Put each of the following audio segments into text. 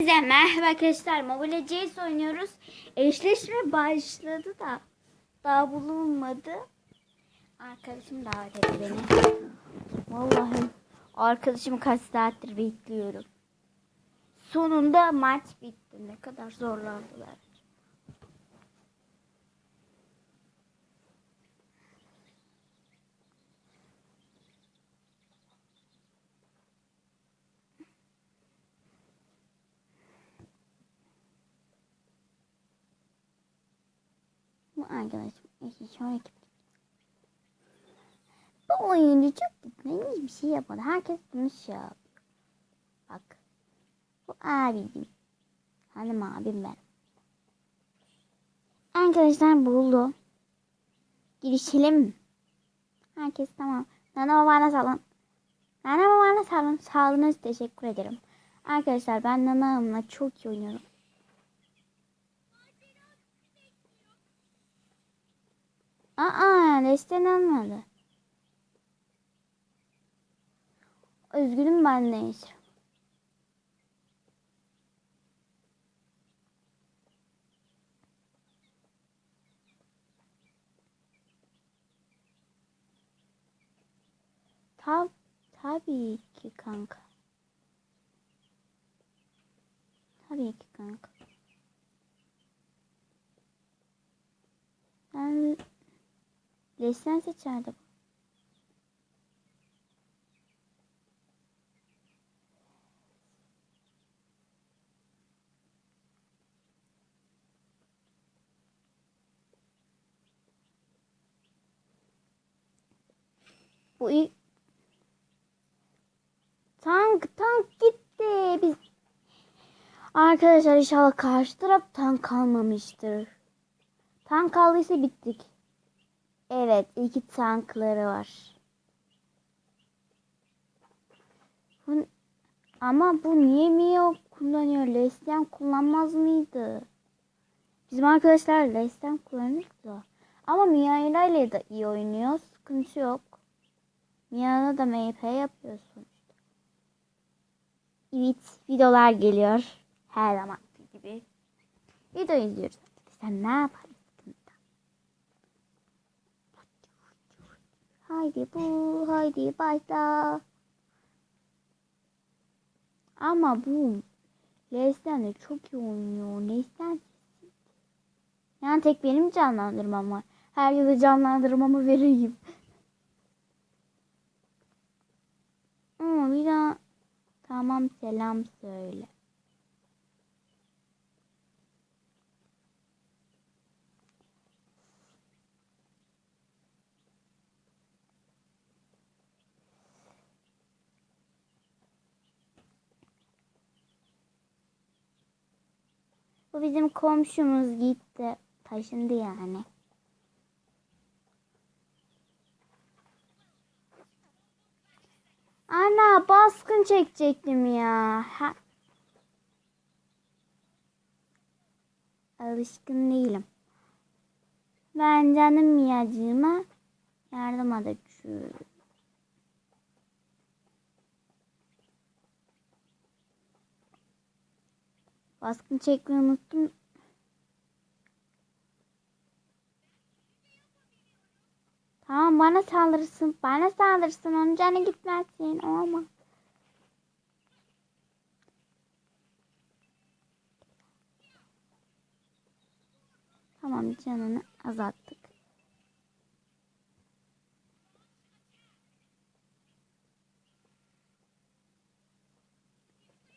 Size merhaba arkadaşlar. Mobile CS oynuyoruz. Eşleşme başladı da daha bulunmadı. Arkadaşım davet etti beni. Vallahi arkadaşımı kaç saattir bekliyorum. Sonunda maç bitti. Ne kadar zorlandılar. Bu arkadaşım eşi şöyle Bu oyuncu çok gitmeyi bir şey yapmadı. Herkes bunu şey yapıyor. Bak. Bu abicim. Hanım abim ben. Arkadaşlar buldu. Girişelim? Herkes tamam. Nana babana salın. Nana babana salın. Sağlığınız teşekkür ederim. Arkadaşlar ben Nana Hanım'la çok iyi oynuyorum. Aa, resten almadı. Üzgünüm ben neyse. Tab tabii ki kanka. Tabii ki kanka. Ben Leslen seçerdim. Bu ilk tank tank gitti biz Arkadaşlar inşallah karşı taraf tank kalmamıştır. Tank kaldıysa bittik. Evet, iki tankları var. Bu, ama bu niye Mio kullanıyor? Leslian kullanmaz mıydı? Bizim arkadaşlar Leslian kullanırdı. Ama Mia ile de iyi oynuyor. Sıkıntı yok. Mia'da da MP yapıyorsun. Evet, videolar geliyor. Her zaman gibi. Video izliyoruz. Sen ne yaparsın? Haydi bu, haydi başla. Ama bu Leslie de çok iyi oynuyor. Leslie yani tek benim canlandırmam var. Her yılda canlandırmamı vereyim. Ama bir daha tamam selam söyle. Bu bizim komşumuz gitti. Taşındı yani. Ana baskın çekecektim ya. Ha. Alışkın değilim. Ben canım miyacığıma yardım edeceğim. Baskın çekmeyi unuttum. Tamam bana saldırırsın. Bana saldırırsın. Onun canı gitmezsin. Olmaz. Tamam canını azalttık.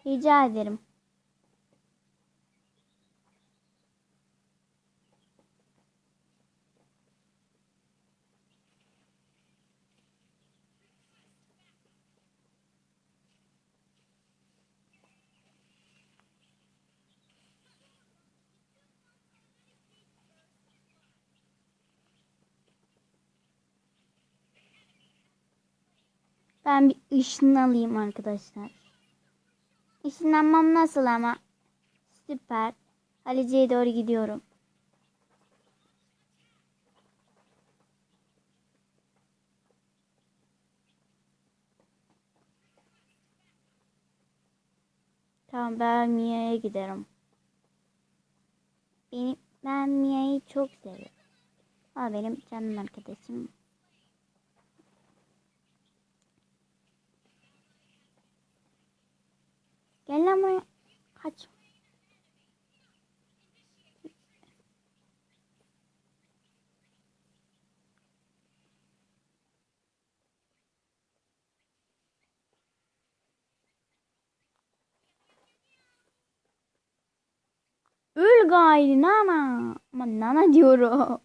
Rica ederim. Ben bir ışınlanayım arkadaşlar. Işınlanmam nasıl ama? Süper. Halici'ye doğru gidiyorum. Tamam ben Mia'ya giderim. Benim, ben Mia'yı çok seviyorum. O benim canım arkadaşım. Gel lan. Kaç. Öl gayri nana. Ama nana diyorum.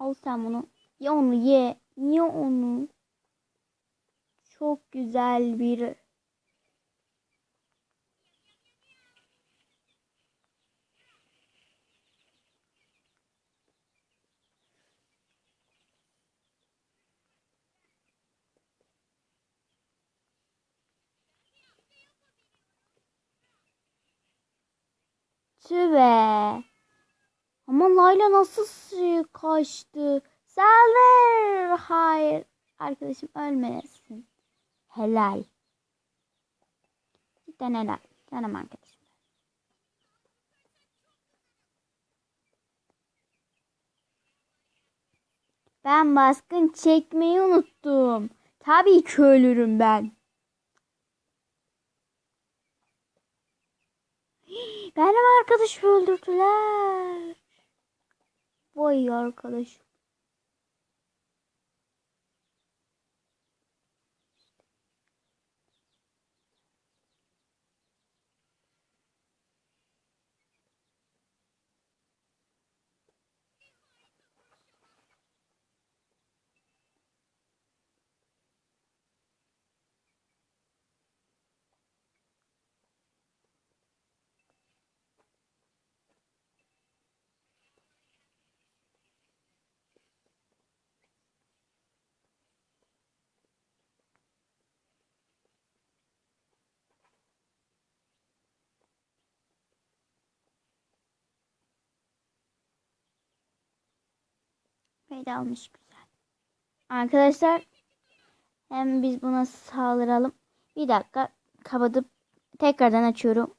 Al sen bunu. Ye onu ye. Ye onu. Çok güzel bir Tübe. Ama Layla nasıl kaçtı? Saldır. Hayır. Arkadaşım ölmesin. Helal. Cidden helal. Canım arkadaşım. Ben baskın çekmeyi unuttum. Tabii ki ölürüm ben. Benim arkadaşımı öldürdüler. Vay arkadaş. Böyle almış güzel. Arkadaşlar hem biz buna saldıralım. Bir dakika kapatıp tekrardan açıyorum.